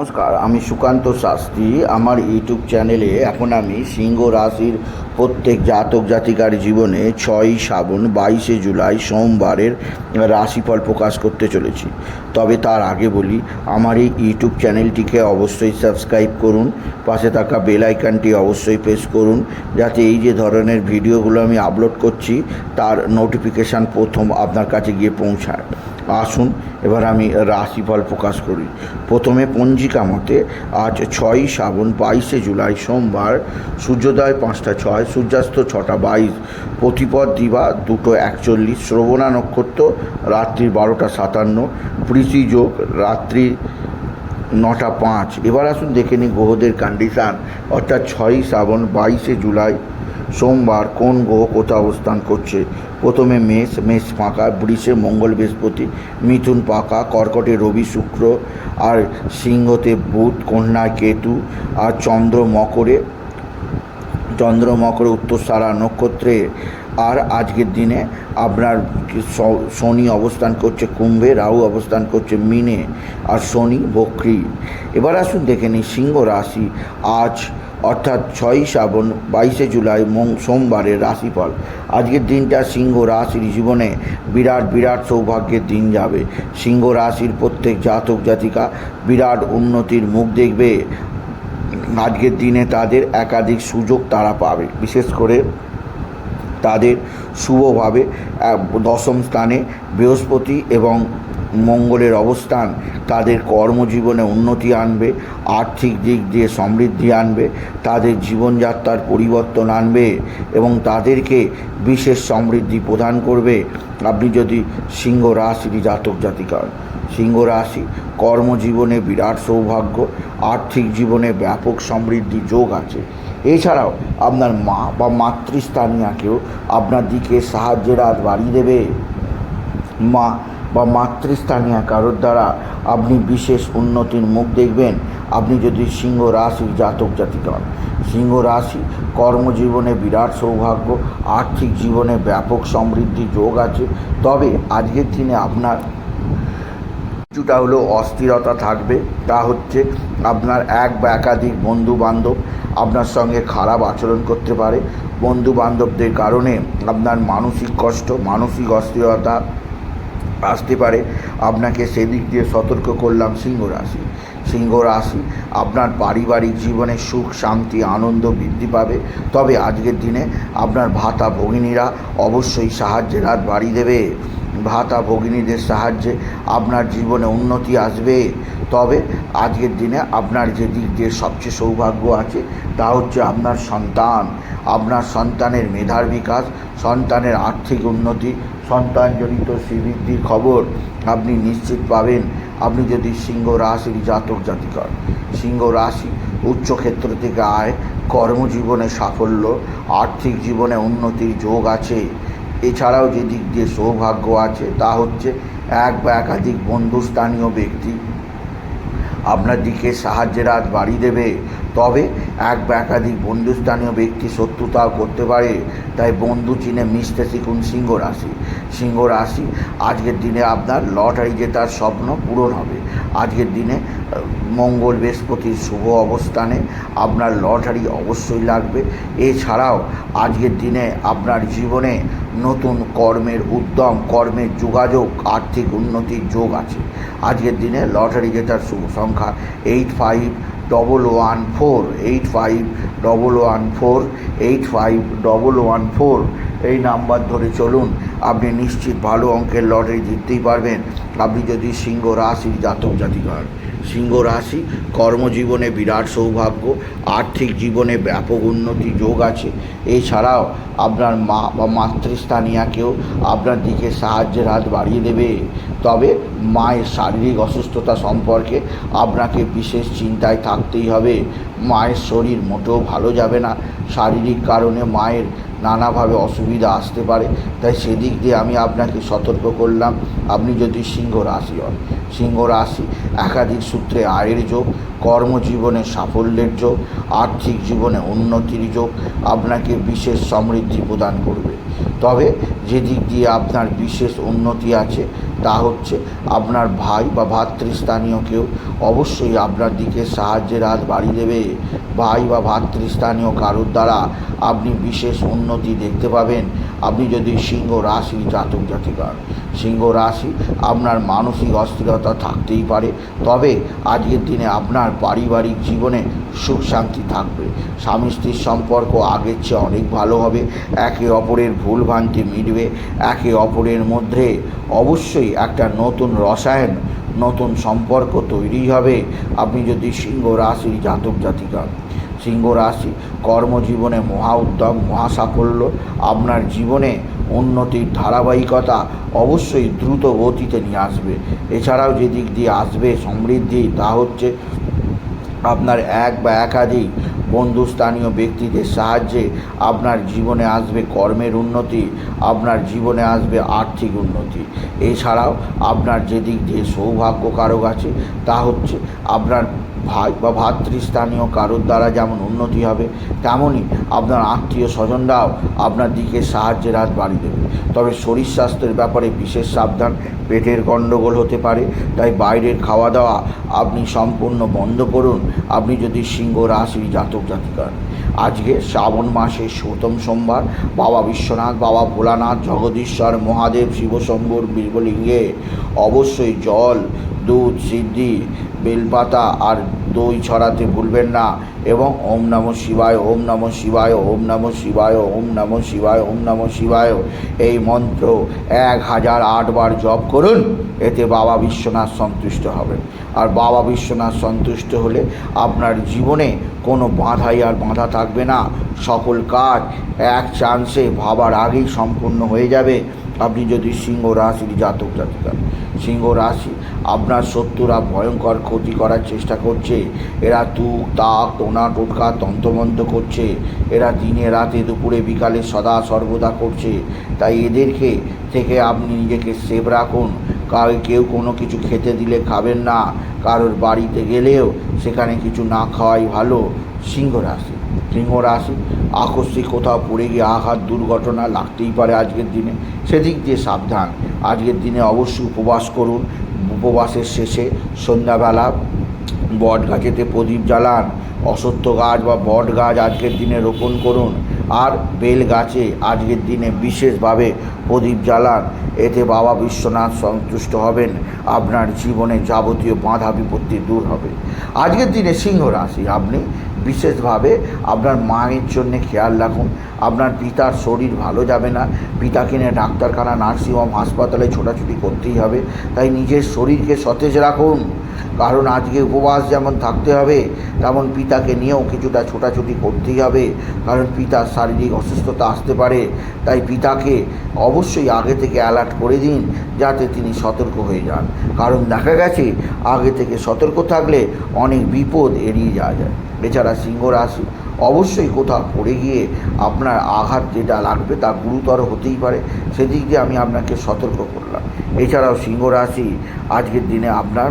নমস্কার, আমি সুকান্ত শাস্ত্রী। আমার ইউটিউব চ্যানেলে এখন আমি সিংহ রাশির প্রত্যেক জাতক জাতিকার জীবনে ছয়ই শ্রাবণ, বাইশে জুলাই সোমবারের রাশিফল প্রকাশ করতে চলেছি। তবে তার আগে বলি, আমার এই ইউটিউব চ্যানেলটিকে অবশ্যই সাবস্ক্রাইব করুন, পাশে থাকা বেল আইকনটি অবশ্যই প্রেস করুন, যাতে এই যে ধরনের ভিডিওগুলো আমি আপলোড করছি, তার নোটিফিকেশান প্রথম আপনার কাছে গিয়ে পৌঁছায়। আসুন, এবার আমি রাশিফল প্রকাশ করি। প্রথমে পঞ্জিকা মতে, আজ ছয়ই শ্রাবণ, বাইশে জুলাই সোমবার, সূর্যোদয় পাঁচটা ছয়, সূর্যাস্ত ছটা বাইশ, প্রতিপদ দিবা দুটো একচল্লিশ, শ্রবণা নক্ষত্র রাত্রি বারোটা সাতান্ন যোগ রাত্রি নটা পাঁচ। এবার আসুন দেখে নিই গ্রহদের কন্ডিশান অর্থাৎ ছয়ই শ্রাবণ, বাইশে জুলাই সোমবার কোন গ্রহ কোথায় অবস্থান করছে? প্রথমে মেষ মেষ ফাঁকা বৃষে, মঙ্গল বৃহস্পতি, মিথুন পাকা, কর্কটে, রবি, শুক্র, আর সিংহতে বুধ কন্যায় কেতু, আর চন্দ্র, মকরে চন্দ্র, মকরে উত্তরসারা নক্ষত্রে। আর আজকের দিনে আপনার শনি অবস্থান করছে, কুম্ভে রাহু অবস্থান করছে, মিনে আর শনি বক্রি। এবার আসুন দেখে নিই সিংহ রাশি। আজ অর্থাৎ ছয়ই শ্রাবণ, বাইশে জুলাই সোমবারের রাশিফল। আজকের দিনটা সিংহ রাশির জীবনে বিরাট বিরাট সৌভাগ্যের দিন যাবে। সিংহ রাশির প্রত্যেক জাতক, জাতিকা বিরাট উন্নতির মুখ দেখবে। আজকের দিনে তাদের একাধিক সুযোগ তারা পাবে। বিশেষ করে তাদের শুভভাবে দশম স্থানে বৃহস্পতি এবং মঙ্গলের অবস্থান, তাদের কর্মজীবনে উন্নতি আনবে, আর্থিক দিক দিয়ে সমৃদ্ধি আনবে, তাদের জীবনযাত্রার পরিবর্তন আনবে এবং তাদেরকে বিশেষ সমৃদ্ধি প্রদান করবে আপনি যদি সিংহ রাশির জাতক জাতিকা হন। সিংহ রাশি, কর্মজীবনে বিরাট সৌভাগ্য, আর্থিক জীবনে ব্যাপক সমৃদ্ধি যোগ আছে এছাড়াও আপনার মা বা মাতৃস্থানীয়াকেও আপনার দিকে সাহায্যের হাত বাড়িয়ে দেবে। মা বা মাতৃস্থানীয় কারোর দ্বারা আপনি বিশেষ উন্নতির মুখ দেখবেন। আপনি যদি সিংহ রাশির জাতক জাতিকা হন, সিংহ রাশি কর্মজীবনে বিরাট সৌভাগ্য, আর্থিক জীবনে ব্যাপক সমৃদ্ধি, যোগ আছে। তবে আজকের দিনে আপনার কিছুটা হলো অস্থিরতা থাকবে। তা হচ্ছে আপনার এক বা একাধিক বন্ধু বান্ধব আপনার সঙ্গে খারাপ আচরণ করতে পারে। বন্ধু বান্ধবদের কারণে আপনার মানসিক কষ্ট, মানসিক অস্থিরতা আসতে পারে। আপনাকে সেদিক দিয়ে সতর্ক করলাম সিংহ রাশি। সিংহ রাশি আপনার পারিবারিক জীবনে সুখ, শান্তি, আনন্দ বৃদ্ধি পাবে। তবে আজকের দিনে আপনার ভাতা ভগিনীরা অবশ্যই সাহায্যের হাত বাড়িয়ে দেবে। ভাতা ভগিনীদের সাহায্যে আপনার জীবনে উন্নতি আসবে। তবে আজকের দিনে আপনার যে দিক দিয়ে সবচেয়ে সৌভাগ্য আছে, তা হচ্ছে আপনার সন্তান। আপনার সন্তানের মেধার বিকাশ, সন্তানের আর্থিক উন্নতি, সন্তানজনিত শ্রীবৃদ্ধির খবর আপনি নিশ্চিত পাবেন। আপনি যদি সিংহ রাশির জাতক জাতিকর, সিংহ রাশি উচ্চক্ষেত্র থেকে আয়, কর্মজীবনে সাফল্য, আর্থিক জীবনে উন্নতির যোগ আছে। এছাড়াও যে দিক দিয়ে সৌভাগ্য আছে, তা হচ্ছে এক বা একাধিক বন্ধুস্থানীয় ব্যক্তি আপনার দিকে সাহায্যের হাত বাড়িয়ে দেবে। তবে এক বা একাধিক বন্ধুস্থানীয় ব্যক্তি শত্রুতাও করতে পারে। তাই বন্ধু চিনে মিশতে শিখুন সিংহ রাশি। সিংহ রাশি, আজকের দিনে আপনার লটারি জেতার স্বপ্ন পূরণ হবে। আজকের দিনে মঙ্গল বৃহস্পতির শুভ অবস্থানে আপনার লটারি অবশ্যই লাগবে। এছাড়াও আজকের দিনে আপনার জীবনে নতুন কর্মের উদ্যম, কর্মের যোগাযোগ, আর্থিক উন্নতির যোগ আছে। আজকের দিনে লটারি জেতার শুভ সংখ্যা eight five double one four eight five double one four eight five double one four এই নাম্বার ধরে চলুন, আপনি নিশ্চিত ভালো অঙ্কের লটারি জিততেই পারবেন। আপনি যদি সিংহ রাশির জাতক জাতিকা হন সিংহ রাশি, কর্মজীবনে বিরাট সৌভাগ্য, আর্থিক জীবনে ব্যাপক উন্নতি, যোগ আছে। এছাড়াও আপনার মা বা মাতৃস্থানীয়াকেও আপনার দিকে সাহায্যের হাত বাড়িয়ে দেবে। তবে মায়ের শারীরিক অসুস্থতা সম্পর্কে আপনাকে বিশেষ চিন্তায় থাকতেই হবে। মায়ের শরীর মোটেও ভালো যাবে না। শারীরিক কারণে মায়ের নানাভাবে অসুবিধা আসতে পারে। তাই সেদিক দিয়ে আমি আপনাকে সতর্ক করলাম, আপনি যদি সিংহ রাশি হন। সিংহ রাশি একাধিক সূত্রে আয়ের যোগ, কর্মজীবনে সাফল্যের যোগ, আর্থিক জীবনে উন্নতির যোগ, আপনাকে বিশেষ সমৃদ্ধি প্রদান করবে। তবে যেদিক দিয়ে আপনার বিশেষ উন্নতি আছে তা হচ্ছে আপনার ভাই বা ভাতৃস্থানীয় কেউ। অবশ্যই আপনার দিকে সাহায্যের হাত বাড়িয়ে দেবে। ভাই বা ভাতৃস্থানীয় কারোর দ্বারা আপনি বিশেষ উন্নতি দেখতে পাবেন। আপনি যদি সিংহ রাশি জাতক জাতিকার, সিংহ রাশি আপনার মানসিক অস্থিরতা থাকতেই পারে। তবে আজকের দিনে আপনার পারিবারিক জীবনে সুখ শান্তি থাকবে। স্বামী স্ত্রীর সম্পর্ক আগের চেয়ে অনেক ভালো হবে। একে অপরের ভুল ভ্রান্তি মিটবে। একে অপরের মধ্যে অবশ্যই একটা নতুন রসায়ন, নতুন সম্পর্ক তৈরি হবে। আপনি যদি সিংহ রাশির জাতক জাতিকা সিংহ রাশি কর্মজীবনে মহা উদ্যম, মহা সাফল্য। আপনার জীবনে উন্নতির ধারাবাহিকতা অবশ্যই দ্রুত গতিতে নিয়ে আসবে। এছাড়াও যে দিক দিয়ে আসবে সমৃদ্ধি, তা হচ্ছে আপনার এক বা একাধিক বন্ধুস্থানীয় ব্যক্তিদের সাহায্যে আপনার জীবনে আসবে কর্মের উন্নতি, আপনার জীবনে আসবে আর্থিক উন্নতি। এছাড়াও আপনার যে দিক দিয়ে সৌভাগ্য কারক আছে, তা হচ্ছে আপনার ভাই বা ভাতৃস্থানীয় কারোর দ্বারা যেমন উন্নতি হবে, তেমনই আপনার আত্মীয় স্বজনরাও আপনার দিকে সাহায্যের হাত বাড়িয়ে দেবে। তবে শরীর স্বাস্থ্যের ব্যাপারে বিশেষ সাবধান, পেটের গণ্ডগোল হতে পারে, তাই বাইরের খাওয়া দাওয়া আপনি সম্পূর্ণ বন্ধ করুন। আপনি যদি সিংহ রাশি জাতক জাতিকার। আজকে শ্রাবণ মাসে সপ্তম সোমবার, বাবা বিশ্বনাথ, বাবা ভোলানাথ, জগদীশ্বর, মহাদেব, শিবশম্ভুর, বীরবলিঙ্গে অবশ্যই জল, দুধ, সিদ্ধি বেলপাতা আর দই ছড়াতে ভুলবেন না এবং ওম নম শিবায়, ওম নম শিবায়, ওম নম শিবায়, ওম নম শিবায়, ওম নম শিবায় এই মন্ত্র এক হাজার আটবার জপ করুন, এতে বাবা বিশ্বনাথ সন্তুষ্ট হবেন। আর বাবা বিশ্বনাথ সন্তুষ্ট হলে আপনার জীবনে কোনো বাধাই আর বাধা থাকবে না। সকল কাজ এক চান্সে ভাবার আগেই সম্পূর্ণ হয়ে যাবে। আপনি যদি সিংহ রাশির জাতক জাতিকা সিংহ রাশি। আপনার শত্রুরা ভয়ঙ্কর ক্ষতি করার চেষ্টা করছে। এরা তুক, তাক, টোনা, টোটকা, তন্ত্রমন্ত্র করছে। এরা দিনে রাতে দুপুরে বিকালে সদা সর্বদা করছে। তাই এদেরকে থেকে আপনি নিজেকে সেভ রাখুন। কাউ কেউ কোনো কিছু খেতে দিলে খাবেন না। কারোর বাড়িতে গেলেও সেখানে কিছু না খাওয়াই ভালো। সিংহ রাশি। সিংহ রাশি, আকস্মিক কোথাও পড়ে গিয়ে আঘাত, দুর্ঘটনা লাগতেই পারে আজকের দিনে। সেদিক দিয়ে সাবধান। আজকের দিনে অবশ্যই উপবাস করুন। উপবাসের শেষে সন্ধ্যাবেলা বট গাছেতে প্রদীপ জ্বালান। অসত্য গাছ বা বট গাছ আজকের দিনে রোপণ করুন। আর বেল গাছে আজকের দিনে বিশেষভাবে প্রদীপ জ্বালান। এতে বাবা বিশ্বনাথ সন্তুষ্ট হবেন। আপনার জীবনে যাবতীয় বাধা বিপত্তি দূর হবে। আজকের দিনে সিংহ রাশি, আপনি বিশেষভাবে আপনার মায়ের জন্য খেয়াল রাখুন। আপনার পিতার শরীর ভালো যাবে না। পিতাকে নিয়ে ডাক্তারখানা, নার্সিংহোম, হাসপাতালে ছোটাছুটি করতেই হবে। তাই নিজের শরীরকে সতেজ রাখুন। কারণ আজকে উপবাস যেমন থাকতে হবে, তেমন পিতাকে নিয়েও কিছুটা ছোটাছুটি করতেই হবে। কারণ পিতার শারীরিক অসুস্থতা আসতে পারে। তাই পিতাকে অবশ্যই আগে থেকে অ্যালার্ট করে দিন, যাতে তিনি সতর্ক হয়ে যান। কারণ দেখা গেছে, আগে থেকে সতর্ক থাকলে অনেক বিপদ এড়িয়ে যাওয়া যায়। এছাড়া সিংহ রাশি, অবশ্যই কোথাও পড়ে গিয়ে আপনার আঘাত যেটা লাগবে তা গুরুতর হতেই পারে। সেদিক দিয়ে আমি আপনাকে সতর্ক করলাম। এছাড়াও সিংহ রাশি, আজকের দিনে আপনার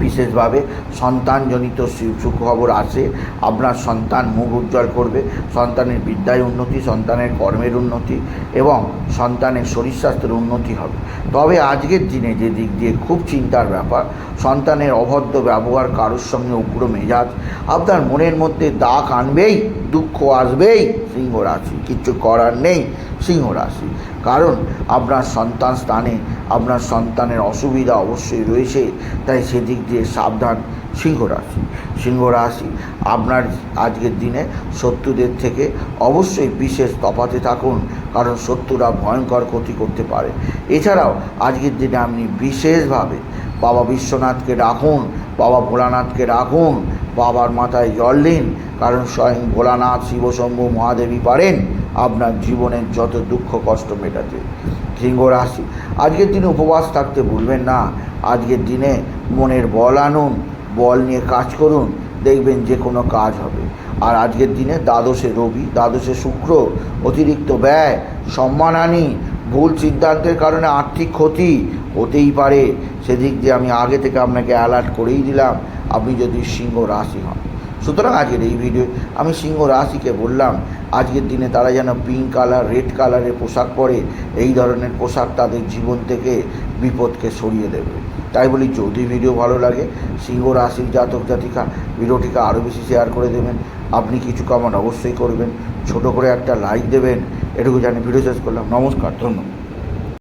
বিশেষভাবে সন্তানজনিত সুখবর আসে। আপনার সন্তান মুখ উজ্জ্বল করবে, সন্তানের বিদ্যায় উন্নতি, সন্তানের কর্মের উন্নতি এবং সন্তানের শরীর স্বাস্থ্যের উন্নতি হবে। তবে আজকের দিনে যে দিক দিয়ে খুব চিন্তার ব্যাপার, সন্তানের অভদ্র ব্যবহার কারোর সঙ্গে উগ্র মেজাজ, আপনার মনের মধ্যে দাগ আনবেই, দুঃখ আসবেই সিংহ রাশি কিছু করার নেই সিংহ রাশি কারণ আপনার সন্তান স্থানে, আপনার সন্তানের অসুবিধা অবশ্যই রয়েছে। তাই সেদিক দিয়ে সাবধান সিংহ রাশি সিংহ রাশি আপনার আজকের দিনে শত্রুদের থেকে অবশ্যই বিশেষ তফাতে থাকুন, কারণ শত্রুরা ভয়ঙ্কর ক্ষতি করতে পারে। এছাড়াও আজকের দিনে আপনি বিশেষভাবে বাবা বিশ্বনাথকে রাখুন বাবা ভোলানাথকে রাখুন, বাবার মাথায় জল দিন, কারণ স্বয়ং ভোলানাথ শিবশম্ভু মহাদেবী পারেন আপনার জীবনের যত দুঃখ কষ্ট মেটাতে। সিংহ রাশি, আজকের দিনে উপবাস থাকতে ভুলবেন না, আজকের দিনে মনের বল আনুন, বল নিয়ে কাজ করুন, দেখবেন যে কোনো কাজ হবে। আর আজকের দিনে দ্বাদশে রবি, দ্বাদশে শুক্র, অতিরিক্ত ব্যয় সম্মানহানি ভুল সিদ্ধান্তের কারণে আর্থিক ক্ষতি হতেই পারে। সেদিক দিয়ে আমি আগে থেকে আপনাকে অ্যালার্ট করেই দিলাম, আপনি যদি সিংহ রাশি হন। সুতরাং আজকের এই ভিডিও আমি সিংহ রাশিকে বললাম, আজকের দিনে তারা যেন পিঙ্ক কালার রেড কালারের পোশাক পরে, এই ধরনের পোশাক তাদের জীবন থেকে বিপদকে সরিয়ে দেবে। তাই বলি, যদি ভিডিও ভালো লাগে, সিংহ রাশির জাতক জাতিকা ভিডিওটিকে আরও বেশি শেয়ার করে দেবেন। আপনি কিছু কমেন্ট অবশ্যই করবেন। ছোট করে একটা লাইক দেবেন। এটুকু জানি ভিডিও শেষ করলাম। নমস্কার, ধন্যবাদ।